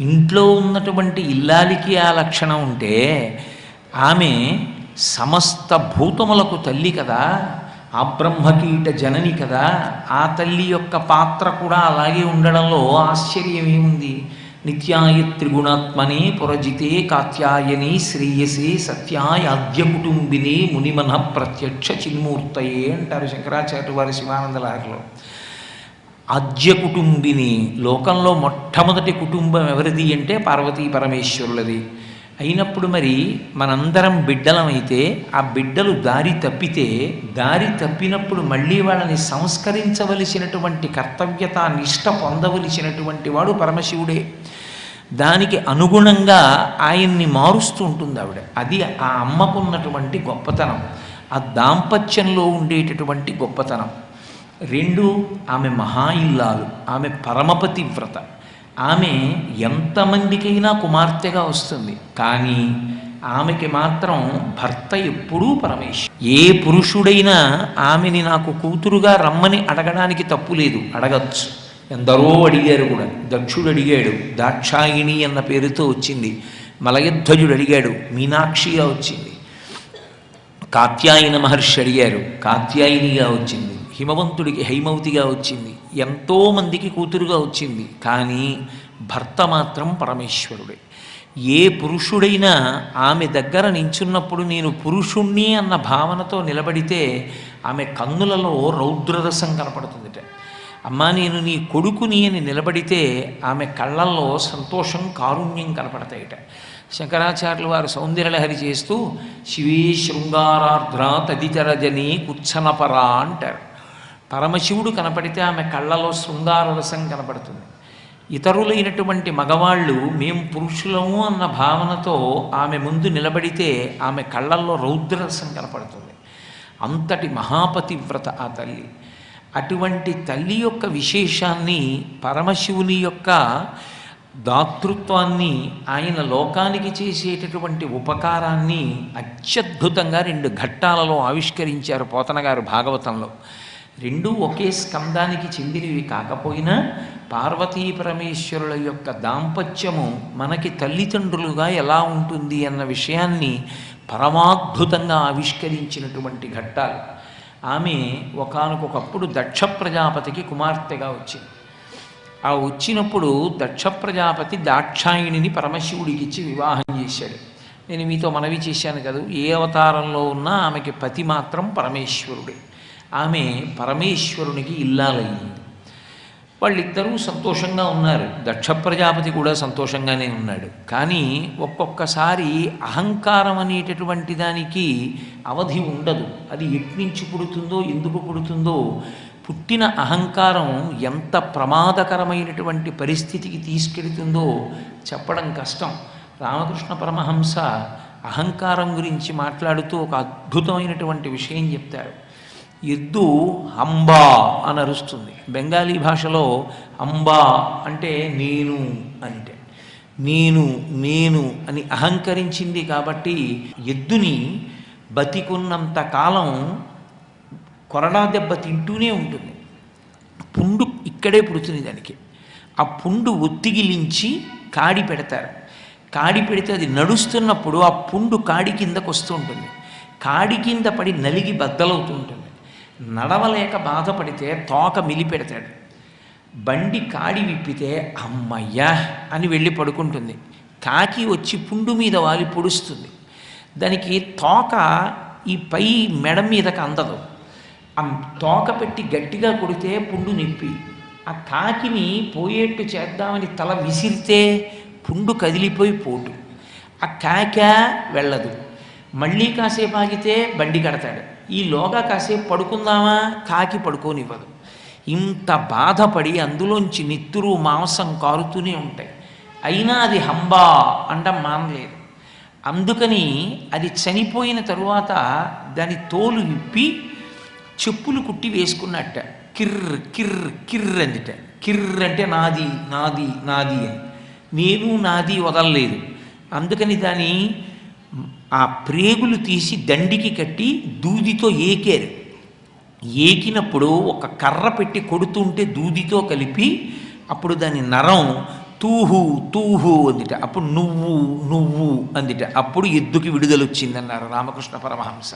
ఇంట్లో ఉన్నటువంటి ఇల్లాలికి ఆ లక్షణం ఉంటే ఆమె సమస్త భూతములకు తల్లి కదా ఆ బ్రహ్మకీట జనని కదా ఆ తల్లి యొక్క పాత్ర కూడా అలాగే ఉండడంలో ఆశ్చర్యం ఏముంది? నిత్యాయ త్రిగుణాత్మని పురజితే కాత్యాయని శ్రేయసి సత్యాయాద్య కుటుంబిని మునిమన ప్రత్యక్ష చిన్మూర్తయే అంటారు శంకరాచార్య వారి శివానంద ఆద్య కుటుంబిని లోకంలో మొట్టమొదటి కుటుంబం ఎవరిది అంటే పార్వతీ పరమేశ్వరులది. అయినప్పుడు మరి మనందరం బిడ్డలమైతే ఆ బిడ్డలు దారి తప్పితే దారి తప్పినప్పుడు మళ్ళీ వాళ్ళని సంస్కరించవలసినటువంటి కర్తవ్యత నిష్ట పొందవలసినటువంటి వాడు పరమశివుడే. దానికి అనుగుణంగా ఆయన్ని మారుస్తూ ఉంటుంది ఆవిడ. అది ఆ అమ్మకున్నటువంటి గొప్పతనం. ఆ దాంపత్యంలో ఉండేటటువంటి గొప్పతనం. రెండు ఆమె మహా ఇల్లాలు ఆమె పరమపతి వ్రత ఆమె ఎంతమందికైనా కుమార్తెగా వస్తుంది. కానీ ఆమెకి మాత్రం భర్త ఎప్పుడూ పరమేశ్వరు ఏ పురుషుడైనా ఆమెని నాకు కూతురుగా రమ్మని అడగడానికి తప్పు లేదు. అడగచ్చు. ఎందరో అడిగారు కూడా. దక్షుడు అడిగాడు దాక్షాయిణి అన్న పేరుతో వచ్చింది. మలయధ్వజుడు అడిగాడు మీనాక్షిగా వచ్చింది? కాత్యాయన మహర్షి అడిగారు కాత్యాయినిగా వచ్చింది. హిమవంతుడికి హైమవతిగా వచ్చింది. ఎంతోమందికి కూతురుగా వచ్చింది. కానీ భర్త మాత్రం పరమేశ్వరుడే. ఏ పురుషుడైనా ఆమె దగ్గర నించున్నప్పుడు నేను పురుషుణ్ణి అన్న భావనతో నిలబడితే ఆమె కన్నులలో రౌద్రరసం కనపడుతుందిట. అమ్మా నేను నీ కొడుకుని అని నిలబడితే ఆమె కళ్ళల్లో సంతోషం కారుణ్యం కనపడతాయిట. శంకరాచార్యులు వారు సౌందర్యలహరి చేస్తూ శివీ శృంగారార్ధ్ర తదితరజని కుచ్చనపరా అంటారు. పరమశివుడు కనపడితే ఆమె కళ్ళలో శృంగార రసం కనపడుతుంది. ఇతరులైనటువంటి మగవాళ్ళు మేం పురుషులము అన్న భావనతో ఆమె ముందు నిలబడితే ఆమె కళ్ళల్లో రౌద్రరసం కనపడుతుంది. అంతటి మహాపతివ్రత ఆ తల్లి. అటువంటి తల్లి యొక్క విశేషాన్ని పరమశివుని యొక్క దాతృత్వాన్ని ఆయన లోకానికి చేసేటటువంటి ఉపకారాన్ని అత్యద్భుతంగా రెండు ఘట్టాలలో ఆవిష్కరించారు పోతనగారు భాగవతంలో. రెండూ ఒకే స్కందానికి చెందినవి కాకపోయినా పార్వతీ పరమేశ్వరుల యొక్క దాంపత్యము మనకి తల్లిదండ్రులుగా ఎలా ఉంటుంది అన్న విషయాన్ని పరమాద్భుతంగా ఆవిష్కరించినటువంటి ఘట్టాలు. ఆమె ఒకనకొకప్పుడు దక్ష ప్రజాపతికి కుమార్తెగా వచ్చింది. ఆ వచ్చినప్పుడు దక్ష ప్రజాపతి దాక్షాయిణిని పరమశివుడికి ఇచ్చి వివాహం చేశాడు. నేను మీతో మనవి చేశాను కదా ఏ అవతారంలో ఉన్నా ఆమెకి పతి మాత్రం పరమేశ్వరుడే. ఆమె పరమేశ్వరునికి ఇల్లాలయ్యింది. వాళ్ళిద్దరూ సంతోషంగా ఉన్నారు. దక్ష ప్రజాపతి కూడా సంతోషంగానే ఉన్నాడు. కానీ ఒక్కొక్కసారి అహంకారం అనేటటువంటి దానికి అవధి ఉండదు. అది ఎట్నుంచి పుడుతుందో ఎందుకు పుడుతుందో పుట్టిన అహంకారం ఎంత ప్రమాదకరమైనటువంటి పరిస్థితికి తీసుకెళ్తుందో చెప్పడం కష్టం. రామకృష్ణ పరమహంస అహంకారం గురించి మాట్లాడుతూ ఒక అద్భుతమైనటువంటి విషయం చెప్తారు. ఎద్దు అంబా అని అరుస్తుంది బెంగాలీ భాషలో అంబా అంటే నేను అంటే. నేను నేను అని అహంకరించింది కాబట్టి ఎద్దుని బతికున్నంత కాలం కొరడా దెబ్బ తింటూనే ఉంటుంది. పుండు ఇక్కడే పుడుతుంది దానికి. ఆ పుండు ఒత్తిగిలించి కాడి పెడతారు. కాడి పెడితే అది నడుస్తున్నప్పుడు ఆ పుండు కాడి కిందకు వస్తూ ఉంటుంది. కాడి కింద పడి నలిగి బద్దలవుతూ ఉంటుంది. నడవలేక బాధపడితే తోక మిలిపెడతాడు. బండి కాడి విప్పితే అమ్మయ్యా అని వెళ్ళి పడుకుంటుంది. కాకి వచ్చి పుండు మీద వాలి పొడుస్తుంది. దానికి తోక ఈ పై మెడ మీదకి అందదు. ఆ తోక పెట్టి గట్టిగా కొడితే పుండు నిప్పి. ఆ కాకిని పోయేట్టు చేద్దామని తల విసిరితే పుండు కదిలిపోయి పోటు. ఆ కాక వెళ్ళదు. మళ్ళీ కాసేపు ఆగితే బండి కడతాడు. ఈలోగా కాసేపు పడుకుందామా? కాకి పడుకోనివ్వదు. ఇంత బాధపడి అందులోంచి నిత్తురు మాంసం కారుతూనే ఉంటాయి. అయినా అది హంబా అండం మానలేదు. అందుకని అది చనిపోయిన తరువాత దాని తోలు విప్పి చెప్పులు కుట్టి వేసుకున్నట్ట. కిర్ర్ కిర్ర్ కిర్ర్ అందిట. కిర్ర్ అంటే నాది నాది నాది అని. నేను నాది వదలలేదు. అందుకని దాని ఆ ప్రేగులు తీసి దండికి కట్టి దూదితో ఏకారు. ఏకినప్పుడు ఒక కర్ర పెట్టి కొడుతుంటే దూదితో కలిపి అప్పుడు దాని నరం తూహు తూహు అందిట. అప్పుడు నువ్వు నువ్వు అందిట. అప్పుడు ఎద్దుకి విడుదల వచ్చిందన్నారు రామకృష్ణ పరమహంస.